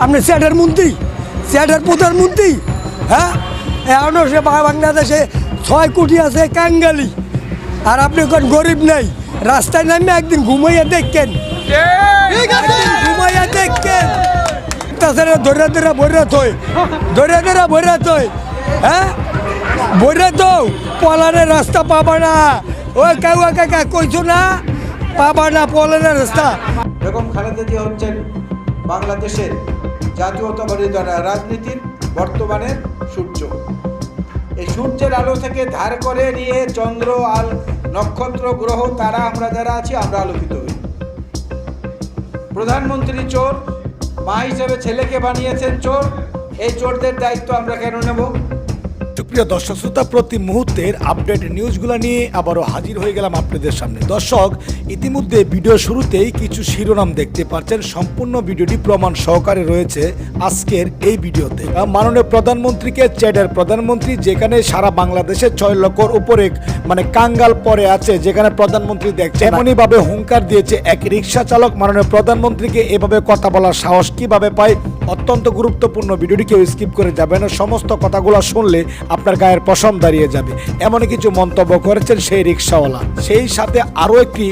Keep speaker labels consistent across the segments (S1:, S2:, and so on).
S1: আপনি স্যাটের মন্ত্রী স্যাটের প্রধানমন্ত্রী হ্যাঁ? এখনও সে বাংলাদেশে ছয় কোটি আছে কাঙ্গালি। আর আপনি কোন গরিব নাই রাস্তায় নামে একদিন ঘুমাইয়া দেখেন। ঘুমাইয়া দেখেন। তাছাড়া ধরে ধরে ভরে থই ধরে ধরে ভরে থই হ্যাঁ? ভরে তো পলানের রাস্তা পাবা না। ওই কাউয়া কাকা কইছো না? পাবা না পলানের রাস্তা।
S2: বেগম খালেদা জিয়া হচ্ছেন বাংলাদেশের জাতীয়তাবাদী দ্বারা রাজনীতির বর্তমানে সূর্য। এই সূর্যের আলো থেকে ধার করে নিয়ে চন্দ্র আল নক্ষত্র গ্রহ, তারা আমরা যারা আছি, আমরা আলোকিত হই। প্রধানমন্ত্রী চোর, মা হিসেবে ছেলেকে বানিয়েছেন চোর। এই চোরদের দায়িত্ব আমরা কেন নেব?
S3: সুপ্রিয় দর্শক, শ্রোতা, প্রতি মুহূর্তের আপডেট নিউজগুলো নিয়ে আবারও হাজির হয়ে গেলাম আপনাদের সামনে। দর্শক, ইতিমধ্যে ভিডিও শুরুতেই কিছু শিরোনাম দেখতে পাচ্ছেন। সম্পূর্ণ ভিডিওটি প্রমাণ সহকারে রয়েছে আজকের এই ভিডিওতে। মাননীয় প্রধানমন্ত্রীকে চ্যাডের প্রধানমন্ত্রী, যেখানে সারা বাংলাদেশের ছয় লক্ষর উপরে মানে কাঙ্গাল পরে আছে, যেখানে প্রধানমন্ত্রী দেখছে এমনই ভাবে হুঙ্কার দিয়েছে এক রিক্সা চালক। মাননীয় প্রধানমন্ত্রীকে এভাবে কথা বলার সাহস কীভাবে পায়? অত্যন্ত গুরুত্বপূর্ণ ভিডিওটি কেউ স্কিপ করে যাবে না। সমস্ত কথাগুলো শুনলে আপনার গায়ের পশম দাঁড়িয়ে যাবে। এমন কিছু মন্তব্য করেছেন সেই রিক্সাওয়ালা। সেই সাথে আরও একটি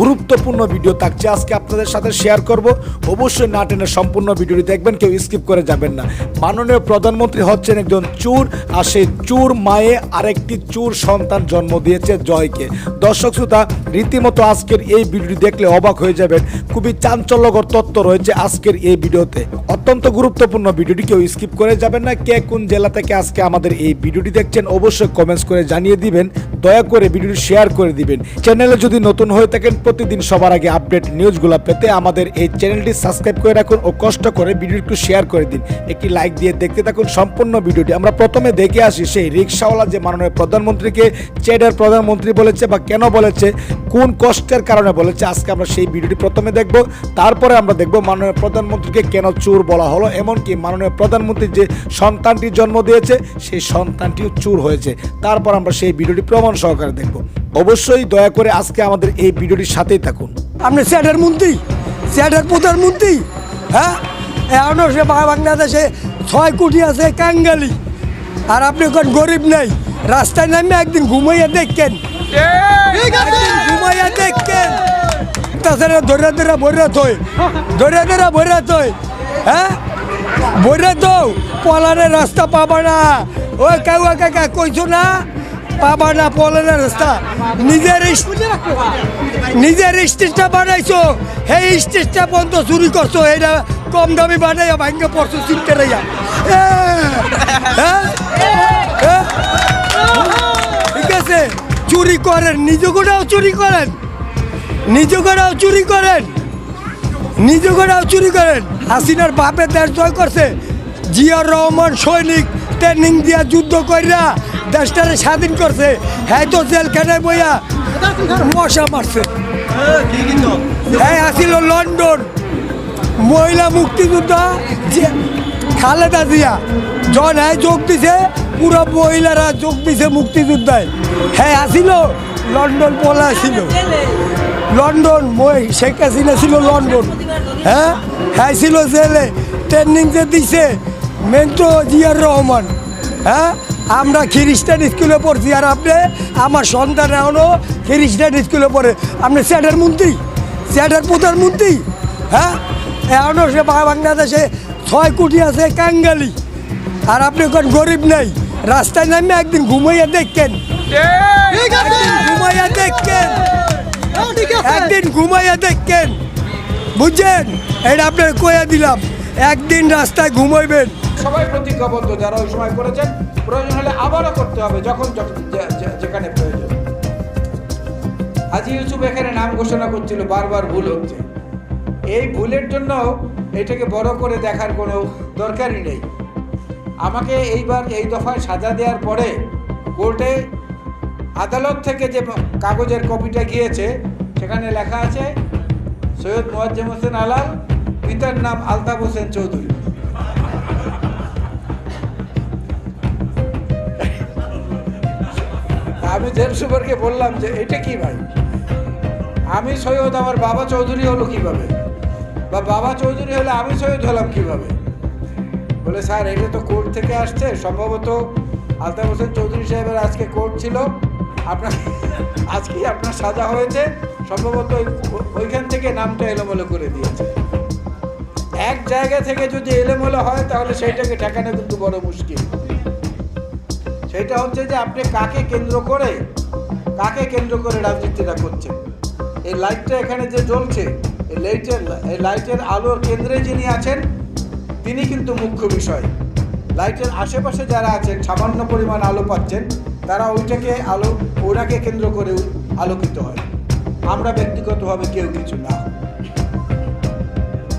S3: গুরুত্বপূর্ণ ভিডিও থাকছে। আজকে আপনাদের সাথে শেয়ার করব। অবশ্যই না টেনে সম্পূর্ণ ভিডিওটি দেখবেন, কেউ স্কিপ করে যাবেন না। মাননীয় প্রধানমন্ত্রী হচ্ছেন একজন চুর, আর সেই চুর মায়ে আরেকটি চুর সন্তান জন্ম দিয়েছে জয়কে। দর্শক শ্রোতা, রীতিমতো আজকের এই ভিডিওটি দেখলে অবাক হয়ে যাবেন। খুবই চাঞ্চল্যকর তত্ত্ব রয়েছে আজকের এই ভিডিওতে অত্যন্ত গুরুত্বপূর্ণ ভিডিওটি কেউ স্কিপ করে যাবেন না। কে কোন জেলা থেকে আজকে আমাদের এই ভিডিওটি দেখছেন, অবশ্যই কমেন্টস করে জানিয়ে দিবেন। দয়া করে ভিডিওটি শেয়ার করে দিবেন। চ্যানেলে যদি নতুন হয়ে থাকেন প্রতিদিন সবার আগে আপডেট নিউজগুলো পেতে আমাদের এই চ্যানেলটি সাবস্ক্রাইব করে রাখুন ও কষ্ট করে ভিডিওটি একটু শেয়ার করে দিন। একটি লাইক দিয়ে দেখতে থাকুন সম্পূর্ণ ভিডিওটি। আমরা প্রথমে দেখে আসি সেই রিক্সাওয়ালা যে মাননীয় প্রধানমন্ত্রীকে, চেডের প্রধানমন্ত্রী বলেছে বা কেন বলেছে, কোন কষ্টের কারণে বলেছে, আজকে আমরা সেই ভিডিওটি প্রথমে দেখব। তারপরে আমরা দেখব মাননীয় প্রধানমন্ত্রীকে কেন চোর বলা হলো, এমনকি মাননীয় প্রধানমন্ত্রী যে সন্তানটি জন্ম দিয়েছে, সেই সন্তানটিও চুর হয়েছে। তারপর আমরা সেই ভিডিওটি প্রমাণ সহকারে দেখব। অবশ্যই দয়া করে আজকে আমাদের এই ভিডিওটির সাথেই থাকুন।
S1: আপনি স্যাটের মন্ত্রী? স্যাটের প্রধানমন্ত্রী হ্যাঁ? এখনও সে বাংলাদেশে ছয় কোটি আছে কাঙ্গালি। আর আপনি কোন গরিব নাই? রাস্তায় নামে একদিন ঘুমাইয়া দেখেন। ঘুমাইয়া দেখেন। তাছাড়া ধরে ধরে ভরে থই ধরে ধরে ভরে থই হ্যাঁ? ভরে তো পলারে রাস্তা পাবা না। ওই কাউয়া কাকা কইছো না? পাবা না পলানের রাস্তা। নিজের নিজের স্টেজটা বানাইছো। সেই স্টেজটা পর্যন্ত চুরি করছ। এটা কম দামি বানাইয়া ভাঙ্গে পড়ছো চিনতে রাইয়া ঠিক আছে? চুরি করেন। নিজগুড়াও চুরি করেন। নিজগুড়াও চুরি করেন। নিজগুড়াও চুরি করেন। হাসিনার বাপে দেশ জয় করছে। জিয়ার রহমান সৈনিক ট্রেনিং দিয়া যুদ্ধ কইরা দেশটারে স্বাধীন করছে। হ্যাঁ তো জেল জেলখানায় বইয়া? মশা মারছে। হ্যাঁ আসিল লন্ডন। মহিলা মুক্তিযোদ্ধা খালেদা জিয়া, জন হ্যাঁ যোগ দিছে, পুরো মহিলারা যোগ দিছে মুক্তিযোদ্ধায়। হ্যাঁ আসিল লন্ডন পলা ছিল লন্ডন শেখ হাসিনা ছিল লন্ডন। হ্যাঁ হ্যাঁ ছিল জেলে। ট্রেনিং যে দিছে, মেন তো জিয়ার রহমান। হ্যাঁ আমরা খ্রিস্টান স্কুলে পড়ছি আর আপনি আমার সন্তান এখনও খ্রিস্টান স্কুলে পড়ে। আপনি স্যাটের মন্ত্রী স্যাটের প্রধানমন্ত্রী হ্যাঁ? এখনও সে বাংলাদেশে ছয় কোটি আছে কাঙ্গালি। আর আপনি কোন গরিব নাই রাস্তায় নামে একদিন ঘুমাইয়া দেখেন। ঘুমাইয়া দেখেন। একদিন ঘুমাইয়া দেখেন। বুঝছেন? এটা আপনার কইয়া দিলাম একদিন রাস্তায় ঘুমাইবেন।
S2: সবাই প্রতিজ্ঞাবদ্ধ যারা ওই সময় করেছেন প্রয়োজন হলে আবারও করতে হবে, যখন যখন প্রয়োজন। হাজি ইউসুফ এখানে নাম ঘোষণা করছিল, বারবার ভুল হচ্ছে। এই ভুলের জন্য এটাকে বড় করে দেখার কোনো দরকারই নেই। আমাকে এইবার এই দফায় সাজা দেওয়ার পরে কোর্টে আদালত থেকে যে কাগজের কপিটা গিয়েছে, সেখানে লেখা আছে, সৈয়দ মোয়াজ্জেম হোসেন আলাল, পিতার নাম আলতাফ হোসেন চৌধুরী। আমি জেল সুপারকে বললাম যে, এটা কি ভাই? আমি সৈয়দ, আমার বাবা চৌধুরী হলো কীভাবে? বা বাবা চৌধুরী হলে আমি সৈয়দ হলাম কীভাবে? বলে, স্যার, এটা তো কোর্ট থেকে আসছে। সম্ভবত আলতাফ হোসেন চৌধুরী সাহেবের আজকে কোর্ট ছিল। আপনার, আজকেই আপনার সাজা হয়েছে। সম্ভবত ওই- ওইখান থেকে নামটা এলোমেলো করে দিয়েছে। এক জায়গা থেকে যদি এলোমেলো হয়, তাহলে সেইটাকে ঠেকানো কিন্তু বড় মুশকিল। সেটা হচ্ছে যে আপনি কাকে কেন্দ্র করে, কাকে কেন্দ্র করে রাজনীতিটা করছেন? এই লাইটটা এখানে যে জ্বলছে, এই লাইটের এই লাইটের আলোর কেন্দ্রে যিনি আছেন, তিনি কিন্তু মুখ্য বিষয়। লাইটের আশেপাশে যারা আছেন, সামান্য পরিমাণ আলো পাচ্ছেন, তারা ওইটাকে আলো, ওনাকে কেন্দ্র করে আলোকিত হয়। আমরা ব্যক্তিগতভাবে কেউ কিছু না।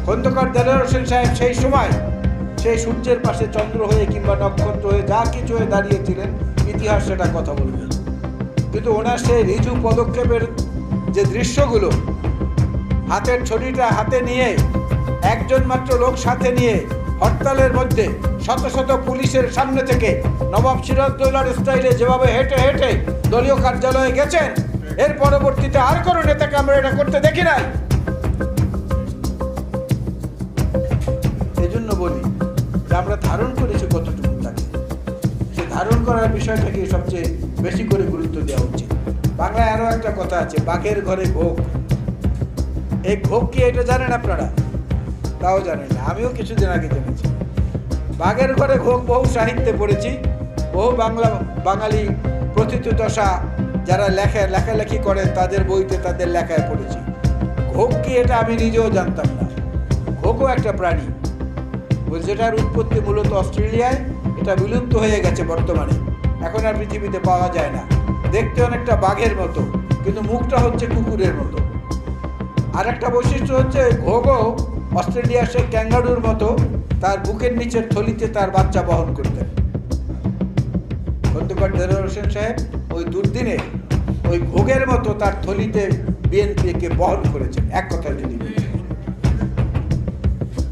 S2: খন্দকার দেলোয়ার হোসেন সাহেব সেই সময় সেই সূর্যের পাশে চন্দ্র হয়ে কিংবা নক্ষত্র হয়ে যা কিছু হয়ে দাঁড়িয়েছিলেন, ইতিহাস সেটা কথা বলবে। কিন্তু ওনার সেই রিজু পদক্ষেপের যে দৃশ্যগুলো, হাতের ছড়িটা হাতে নিয়ে, একজন মাত্র লোক সাথে নিয়ে, হরতালের মধ্যে শত শত পুলিশের সামনে থেকে নবাব সিরাজদৌলার স্টাইলে যেভাবে হেঁটে হেঁটে দলীয় কার্যালয়ে গেছেন, এর পরবর্তীতে আর কোনো নেতাকে আমরা এটা করতে দেখি নাই। বেশি করে গুরুত্ব দেওয়া উচিত। বাংলায় আরও একটা কথা আছে, বাঘের ঘরে ভোগ। এই ভোগ কি এটা জানেন আপনারা? তাও জানেন না, আমিও কিছুদিন আগে জেনেছি। বাঘের ঘরে ভোগ বহু সাহিত্যে পড়েছি, বহু বাংলা, বাঙালি প্রথিত দশা যারা লেখা, লেখালেখি করেন, তাদের বইতে তাদের লেখায় পড়েছি। ঘোগ কি এটা আমি নিজেও জানতাম না। ঘোগও একটা প্রাণী। যেটার উৎপত্তি মূলত অস্ট্রেলিয়ায়, এটা বিলুপ্ত হয়ে গেছে বর্তমানে। এখন আর পৃথিবীতে পাওয়া যায় না। দেখতে অনেকটা বাঘের মতো, কিন্তু মুখটা হচ্ছে কুকুরের মতো। আর একটা বৈশিষ্ট্য হচ্ছে ঘোগও অস্ট্রেলিয়ার সেই ক্যাঙ্গারুর মতো, তার বুকের নিচের থলিতে তার বাচ্চা বহন করতেন। খন্দকার দেলোয়ার হোসেন সাহেব ওই দুর্দিনে ওই ঘোগের মতো তার থলিতে বিএনপিকে বহন করেছেন, এক কথায় যদি।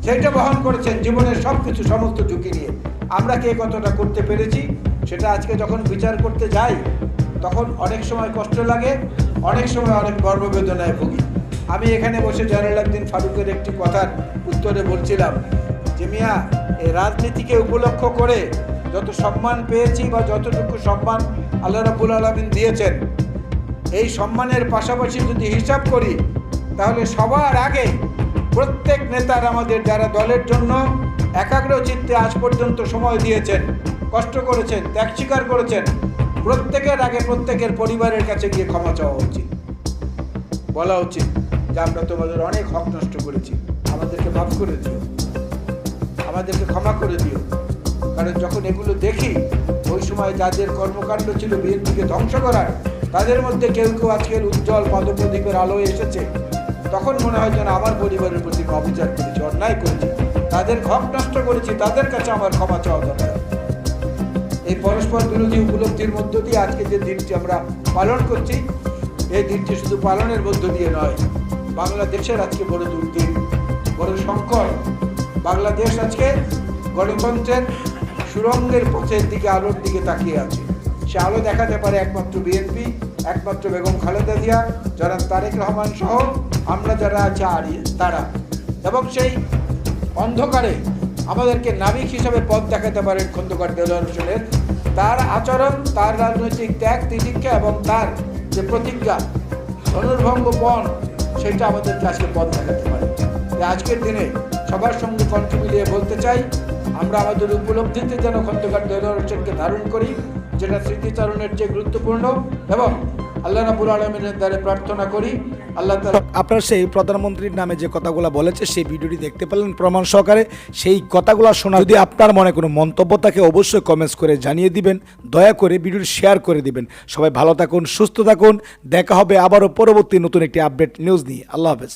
S2: সেইটা বহন করেছেন, জীবনের সব কিছু সমস্ত ঝুঁকি নিয়ে। আমরা কে কতটা করতে পেরেছি? সেটা আজকে যখন বিচার করতে যাই, তখন অনেক সময় কষ্ট লাগে, অনেক সময় অনেক গর্ববেদনায় ভুগি। আমি এখানে বসে জয়নাল একদিন ফারুকের একটি কথার উত্তরে বলছিলাম যে, মিয়া এই রাজনীতিকে উপলক্ষ করে যত সম্মান পেয়েছি বা যতটুকু সম্মান আল্লাহ রাবুল আলমিন দিয়েছেন, এই সম্মানের পাশাপাশি যদি হিসাব করি, তাহলে সবার আগে প্রত্যেক নেতার আমাদের যারা দলের জন্য একাগ্র চিত্তে আজ পর্যন্ত সময় দিয়েছেন কষ্ট করেছেন, ত্যাগ স্বীকার করেছেন, প্রত্যেকের আগে প্রত্যেকের পরিবারের কাছে গিয়ে ক্ষমা চাওয়া উচিত। বলা উচিত যে আমরা তোমাদের অনেক হক নষ্ট করেছি, আমাদেরকে মাফ করে দিও। আমাদেরকে ক্ষমা করে দিও। কারণ যখন এগুলো দেখি, ওই সময় যাদের কর্মকাণ্ড ছিল বিএনপিকে ধ্বংস করার, তাদের মধ্যে কেউ কেউ আজকের উজ্জ্বল পদপ্রদীপের আলো এসেছে। তখন মনে হয় যেন আমার পরিবারের প্রতি অবিচার করেছি, অন্যায় করেছি। তাদের হক নষ্ট করেছি, তাদের কাছে আমার ক্ষমা চাওয়া দরকার। এই পরস্পর বিরোধী উপলব্ধির মধ্য দিয়ে আজকে যে দিনটি আমরা পালন করছি, এই দিনটি শুধু পালনের মধ্য দিয়ে নয়, বাংলাদেশের আজকে বড় দুর্দিন, বড় সংকট। বাংলাদেশ আজকে গণতন্ত্রের সুরঙ্গের পথের দিকে, আলোর দিকে তাকিয়ে আছে। সে আলো দেখাতে পারে একমাত্র বিএনপি, একমাত্র বেগম খালেদা জিয়া যারা তারেক রহমান সহ আমরা যারা আছে আর তারা। এবং সেই অন্ধকারে আমাদেরকে নাবিক হিসাবে পথ দেখাতে পারেন খন্দকার দেলোয়ার হোসেনের। তার আচরণ, তার রাজনৈতিক ত্যাগ, তিতিক্ষা এবং তার যে প্রতিজ্ঞা অনুর্ভঙ্গ পণ সেটা আমাদেরকে আজকে পথ দেখাতে পারে। আজকের দিনে সবার সঙ্গে কণ্ঠ মিলিয়ে বলতে চাই, আমরা আমাদের উপলব্ধিতে যেন খন্দকার দেলোয়ার হোসেনকে ধারণ করি, যেটা স্মৃতিচারণের চেয়ে গুরুত্বপূর্ণ এবং আল্লাহ রাবুল আলমিনের দ্বারে প্রার্থনা করি, আল্লাহ
S3: আপনার সেই প্রধানমন্ত্রীর নামে যে কথাগুলো বলেছে, সেই ভিডিওটি দেখতে পেলেন প্রমাণ সহকারে। সেই কথাগুলো শোনা যদি আপনার মনে কোনো মন্তব্য থাকে, অবশ্যই কমেন্টস করে জানিয়ে দিবেন। দয়া করে ভিডিওটি শেয়ার করে দিবেন। সবাই ভালো থাকুন, সুস্থ থাকুন। দেখা হবে আবারও পরবর্তী নতুন একটি আপডেট নিউজ নিয়ে। আল্লাহ হাফেজ।